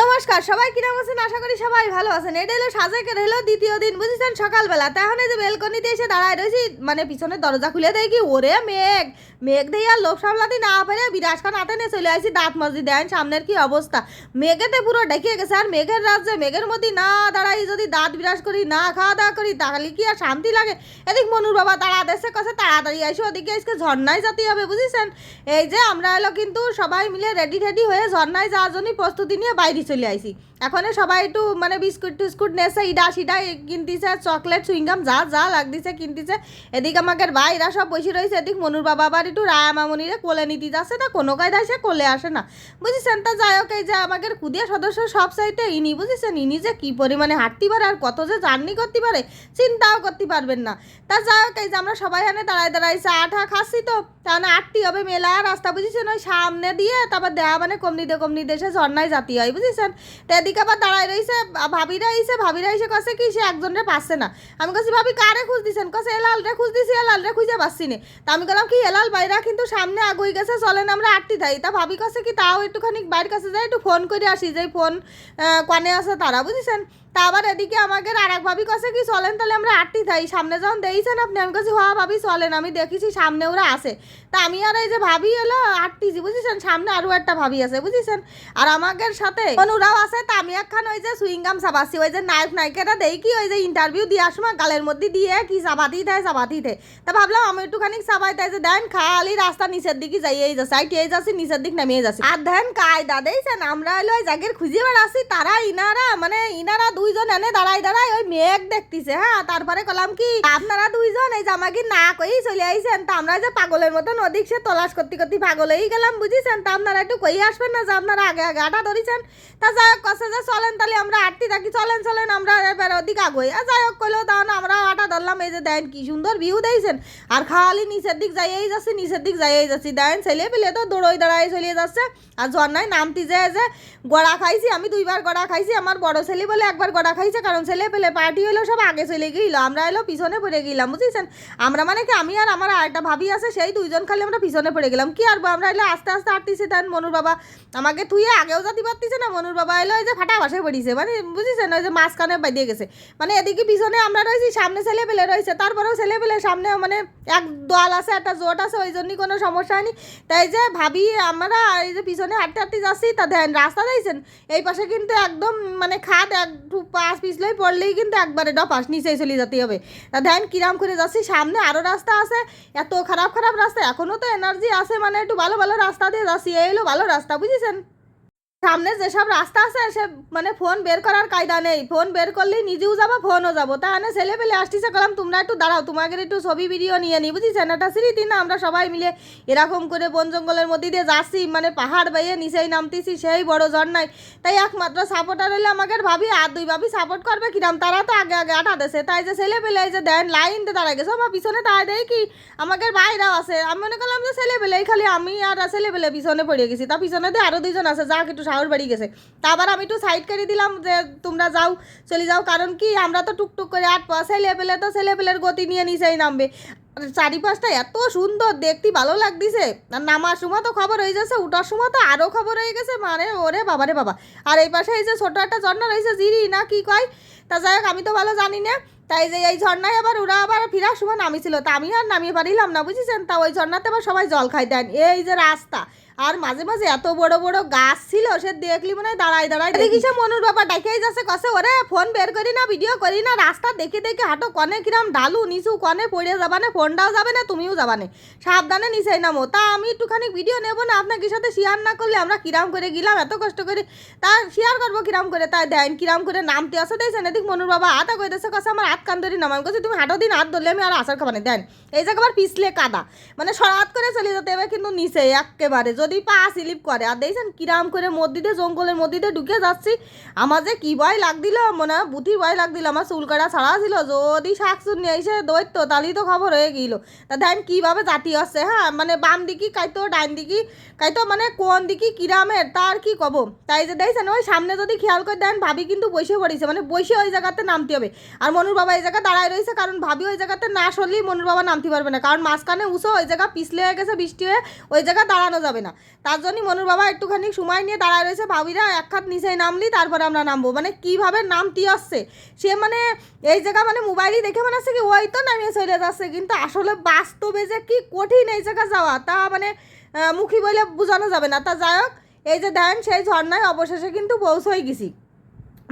নমস্কার, সবাই কিরম আছেন? আশা করি সবাই ভালো আছেন। এটা হলো সাজেকের, হলো দ্বিতীয় দিন, বুঝেছেন? সকালবেলা। এই যে বেলকনিতে এসে দাঁড়ায় রয়েছি মানে পিছনে দরজা খুলে দেয় কি ওরে মেঘ! মেঘ দিয়ে আর লোভ সামলাতে না পারে বিরাজ খান হাতে নিয়ে চলে আসি দাঁত মসজি দেন সামনের কি অবস্থা? মেঘেতে পুরো ডেকে গেছে, আর মেঘের রাজ্যে, মেঘের মধ্যে না দাঁড়াই, যদি দাঁত বিরাজ করি, না খাওয়া দাওয়া করি, তাহলে কি আর শান্তি লাগে? এদিক মনুর বাবা তাড়া দেশে কাছে তাড়াতাড়ি আসো ওদিকে আজকে ঝর্ণায় যেতে হবে, বুঝেছেন? এই যে আমরা এলো কিন্তু সবাই মিলে রেডি টেডি হয়ে ঝর্ণায় যাওয়ার জন্য প্রস্তুতি নিয়ে বাইরে চলে আইছি এখন সবাই একটু মানে বিস্কুট টিস্কুট নেছে, ইডা সিডা কিনতেছে, চকলেট সুইংগাম যা যা লাগতেছে কিনতেছে। এদিকে আমাকে ভাইরা সব বসে রয়েছে, এদিক মনুর বাবা আবার একটু রায়া মামনিরে কোলে নিতে যাচ্ছে না কোনো কায়দায় সে কোলে আসে না। বুঝেছেন? তা যাই হোক, এই যে আমাদের কুদিয়া সদস্য সব চাইতে ইনি, বুঝেছেন? ইনি যে কি পরিমাণে হাঁটতে পারে আর কত যে জার্নি করতে পারে, চিন্তাও করতে পারবেন না। তা যাই হোক, এই যে আমরা সবাই এখানে দাঁড়ায় দাঁড়ায় চা ঠা খাচ্ছি তো। তাহলে আটটি হবে, মেলা রাস্তা, বুঝেছেন? ওই সামনে দিয়ে, তারপর দেয়া মানে কমনি দিয়ে কমনি দেশে ঝর্ণায় জাতি হয়, বুঝেছেন? তো এদিকে আবার দাঁড়ায় রয়েছে ভাবিরা আইসে ভাবিরা এসে কছে কি সে একজনের পাচ্ছে না। আমি কাছে ভাবি, কারে খুঁজ দিছেন? কছে এলাল রে খুঁজ দিছি এলাল রে খুঁজে পাচ্ছি না। তা আমি বললাম কি, এলাল বাইরা কিন্তু সামনে আগুই গেছে চলেন আমরা আটটি থাই তা ভাবি কাছে কি, তাও একটুখানি বাইর কাছে যাই, একটু ফোন করে আসি যে ফোন কানে আছে তারা, বুঝেছেন? তা আবার এদিকে আমাকে আর এক ভাবি কাছে কি চলেন? তাহলে আমরা আটটি থাই। সামনে যখন দিয়েছেন আপনি, আমি কাছে হওয়া ভাবি চলেন, আমি দেখেছি সামনে ওরা আছে। তা আমি আর এই যে ভাবি এলো আটটিছি বুঝেছেন? সামনে আরও একটা ভাবি আছে, বুঝেছেন? আর আমাদের সাথে ওরাও আছে, তা আমি একখান ওই যে সুইংগাম চাবাচ্ছি ওই যে নায়ক, নায়িকাটা দেই কি ওই যে ইন্টারভিউ দিয়ে সময় গালের মধ্যে দিয়ে কি চাবাতি দেয় চাবাতি দেয়। তা ভাবলাম আমি একটুখানি চাবাই তাই যে দেন, খালি রাস্তা নিচের দিকে যাই, এই যাচ্ছে এই যাচ্ছি, নিচের দিক নামিয়ে যাচ্ছি। আর দেন, কায়দা, দেইছেন? আমরা এলো, ওই জাগের খুঁজে বেড়াচ্ছি, তারা ইনারা মানে ইনারা দুইজন এনে দাঁড়াই দাঁড়াই ওই মেঘ দেখতেছে হ্যাঁ তারপরে কলাম কি, আপনারা দুইজন এই জামাকি না কই চলে আইছেন, তা আমরা যে পাগলের মতন ওদিক সে তলাশ করতে করতে পাগল হয়ে গেলাম, বুঝিছেন? তা আপনারা একটু কই আসবেন না যে আপনারা আগে আগে আটা ধরেছেন? তা যাই হোক কষে যে চলেন, তাহলে আমরা আটটি থাকি, চলেন চলেন, আমরা এবার ওদিক আগে যাই হোক কইলেও তখন আমরা আটা ধরলাম এই যে দেন কি সুন্দর ভিউ দিয়েছেন। আর খালি নিচের দিক যাইয়েই যাচ্ছি, নিচের দিক যাইয়েই যাচ্ছি। দেন ছেলে পেলে তো দৌড়ই দাঁড়াই চলিয়ে যাচ্ছে। আর ঝর্ণায় নামতি যে যে গড়া খাইছি, আমি দুইবার গড়া খাইছি, আমার বড় ছেলে বলে একবার গড়া খাইছে, কারণ ছেলে পেলে পার্টি হলো সব আগে চলে গেল আমরা এলো পিছনে পড়ে গেলাম, বুঝেছেন? আমরা মানে কি, আমি আর আমার আরেকটা ভাবি আছে, সেই দুইজন খালি আমরা পিছনে পড়ে গেলাম। কি আর আমরা এলো, আস্তে আস্তে হাঁটতেছি, দেন মনুর বাবা আমাকে তুই আগেও যাতে পারতিছে না, মনুর বাবা এলো ওই যে ফাটা বাসে পড়িছে মানে বুঝেছেন? ওই যে মাঝখানে বাইদিয়ে গেছে। মানে এদিকে পিছনে আমরা রয়েছি, সামনে ছেলে পেলে রয়েছে। তারপরেও পেলে সামনে মানে এক দল আছে, একটা জোট আছে, ওই জন্যই কোনো সমস্যা হয়নি। তাই যে ভাবি, আমরা এই যে পিছনে হাঁটতে হাঁটতে যাচ্ছি, তা দেন রাস্তা দিয়েছেন এই পাশে কিন্তু একদম মানে খাদ একটু পাশ পিছলেই পড়লেই কিন্তু একবারে ডপাস, নিচেই চলে যেতে হবে। তা দেন কিরাম করে যাচ্ছি, সামনে আরও রাস্তা আছে, এত খারাপ খারাপ রাস্তা এখনও তো এনার্জি আছে মানে একটু ভালো ভালো রাস্তা দিয়ে যাচ্ছি, এই হলো ভালো রাস্তা, বুঝেছেন? সামনে যেসব রাস্তা আছে, সে মানে ফোন বের করার কায়দা নেই। ফোন বের করলেই নিজেও যাব ফোনও যাব। তাহলে ছেলে পেলে আসতেছে, কলাম, তোমরা একটু দাঁড়াও, তোমাদের একটু ছবি ভিডিও নিয়ে নি বুঝেছেন একটা স্মৃতি না, আমরা সবাই মিলে এরকম করে বন জঙ্গলের মধ্যে দিয়ে যাচ্ছি মানে পাহাড় বাইয়ে নিচেই নামতেছি, সেই বড় ঝর্ণায়। তাই একমাত্র সাপোর্টার হলে আমাকে ভাবি, আর দুই ভাবি সাপোর্ট করবে কিরাম? তারা তো আগে আগে আটা দেশে তাই যে ছেলে পেলে এই যে দেন, লাইন দিয়ে দাঁড়ায় গেছে আমার পিছনে দাঁড়ায় দেয় কি আমাদের বাইরেও আছে। আমি মনে করলাম যে ছেলে পেলে খালি আমি আর ছেলে পেলে পিছনে পড়ে গেছি। তা পিছনে দিয়ে আরও দুইজন আছে, যাক, একটু সাহস বাড়ি গেছে। তা আবার আমি একটু সাইড করে দিলাম যে তোমরা যাও, চলে যাও। কারণ কি, আমরা তো টুকটুক করে আট ছেলে পেলে তো ছেলে পেলের গতি নিয়ে নিচেই নামবে। চারিপাশটা এত সুন্দর, দেখতে ভালো লাগতেছে। আর নামার সময় তো খবর হয়ে যাচ্ছে, উঠার সময় তো আরও খবর হয়ে গেছে। মানে ওরে বাবারে বাবা। আর এই পাশে এই যে ছোটো একটা ঝর্ণা রয়েছে, জিরি না কি কয়? তা যাই হোক, আমি তো ভালো জানি না। তাই যে এই ঝর্ণায় আবার ওরা আবার ফিরার সময় নামিছিল। তা আমি আর নামিয়ে পারিলাম না, বুঝেছেন? তা ওই ঝর্ণাতে আবার সবাই জল খাই দেন। এই যে রাস্তা আর মাঝে মাঝে এত বড় বড় গাছ ছিল, সে দেখলি মনে হয় দাঁড়াই দাঁড়াই দেখি। সে মনুর বাবা ডাকেই যাচ্ছে, কসে ওরে ফোন বের করি না ভিডিও করি না, রাস্তা দেখে দেখে হাঁটো, কনে কিরাম ডালু, নিচু কনে পড়ে যাবা না ফোনটাও যাবে না, তুমিও যাবা না। সাবধানে নিচাই নামো। তা আমি একটুখানি ভিডিও নেব না, আপনাকে সাথে শেয়ার না করলে আমরা কিরাম করে গেলাম, এত কষ্ট করে। তা শেয়ার করব কিরাম করে তাই দেন কিরাম করে নামতে আসে দিয়েছেন এদিক মনুর বাবা হাত কই দেশে কাছে আমার হাত কান ধরি নামাম কাছে তুমি হাঁটো দিন, হাত ধরলে আমি আর আসার খাবার দেন। এই জায়গা আবার পিছলে কাদা মানে সরাত করে চলে যেতে হবে, কিন্তু নিচে একেবারে যদি পা স্লিপ করে, আর দেখছেন কিরাম করে মসজিদে, জঙ্গলের মসজিদে ঢুকে যাচ্ছি। আমার যে কি ভয় লাগদিল মনে হয় বুথির ভয় লাগদিল আমার চুল কাটা ছাড়া ছিল। যদি শাক নিয়ে এসে দৈত্য তাহলেই তো খবর হয়ে গেল। তা দেন কীভাবে জাতি আসছে হ্যাঁ? মানে বাম দিকি কাইতো, ডাইন দিকি কাইতো মানে কোন দিকি কিরামের, তার কি কব? তাই যে দেখছেন, ওই সামনে যদি খেয়াল করে দেন ভাবি কিন্তু বসে পড়েছে মানে বসে ওই জায়গাতে নামতে হবে। আর মনুর বাবা এই জায়গায় দাঁড়ায় রয়েছে, কারণ ভাবি ওই জায়গাতে না সরলেই মনুর বাবা নামতে পারবে না, কারণ মাঝখানে উঁচু, ওই জায়গা পিছলে হয়ে গেছে, বৃষ্টি হয়ে ওই জায়গা দাঁড়ানো যাবে না। তার জন্যই মনুর বাবা একটুখানি সময় নিয়ে দাঁড়ায় রয়েছে। ভাবিরা এক খাত নিচেই নামলি, তারপরে আমরা নামবো। মানে কীভাবে নামতি আসছে? সে মানে এই জায়গা মানে মোবাইলই দেখে মনে হচ্ছে কি, ওই তো নামিয়ে চলে যাচ্ছে। কিন্তু আসলে বাস্তবে যে কি কঠিন এই জায়গা যাওয়া, তা মানে মুখী বলে বোঝানো যাবে না। তা যাই হোক, এই যে দেন সেই ঝর্ণায় অবশেষে কিন্তু পৌঁছই গেছি।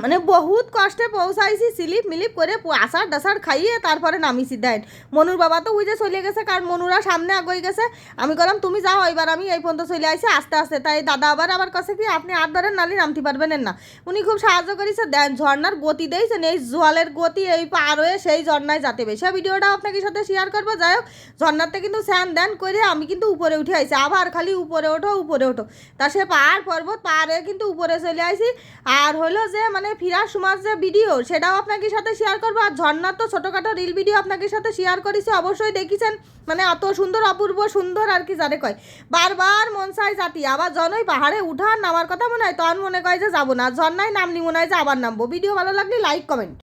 মানে বহুত কষ্টে পৌঁছাইছি স্লিপ মিলিপ করে আষাঢ় ডাসার খাইয়ে তারপরে নামিছি, দেন। মনুর বাবা তো উই যে চলে গেছে, কারণ মনুরা সামনে আগই গেছে। আমি বললাম তুমি যাও এবার আমি এই পর্যন্ত চলে আইছি, আস্তে আস্তে। তাই দাদা আবার আমার কাছে কি, আপনি আর ধরেন, নালি নামতে পারবেন না। উনি খুব সাহায্য করেছে, দেন ঝর্ণার গতি দিয়েছেন, এই জলের গতি, এই পার হয়ে সেই ঝর্ণায় যাতে সে ভিডিওটা আপনাকে সাথে শেয়ার করব, যাই হোক, ঝর্ণাতে কিন্তু স্যান দেন করে আমি কিন্তু উপরে উঠে আইছি, আবার খালি উপরে ওঠো উপরে ওঠো। তা সে পাহাড় পর্বত পার হয়ে কিন্তু উপরে চলে আইছি। আর হলো যে মানে ফিরার সুমাস যে ভিডিও সেটাও আপনাকে সাথে শেয়ার করব। আর ঝর্ণার তো ছোটোখাটো রিল ভিডিও আপনাকে সাথে শেয়ার করেছি অবশ্যই দেখেছেন। মানে এত সুন্দর, অপূর্ব, সুন্দর আর কি যারে কয়। বারবার মন চাই জাতি, আবার জনই পাহাড়ে উঠার নামার কথা মনে হয়, তখন মনে কয় যে যাব না। ঝর্ণায় নামনি মনে হয় যে আবার নামবো। ভিডিও ভালো লাগলে লাইক কমেন্ট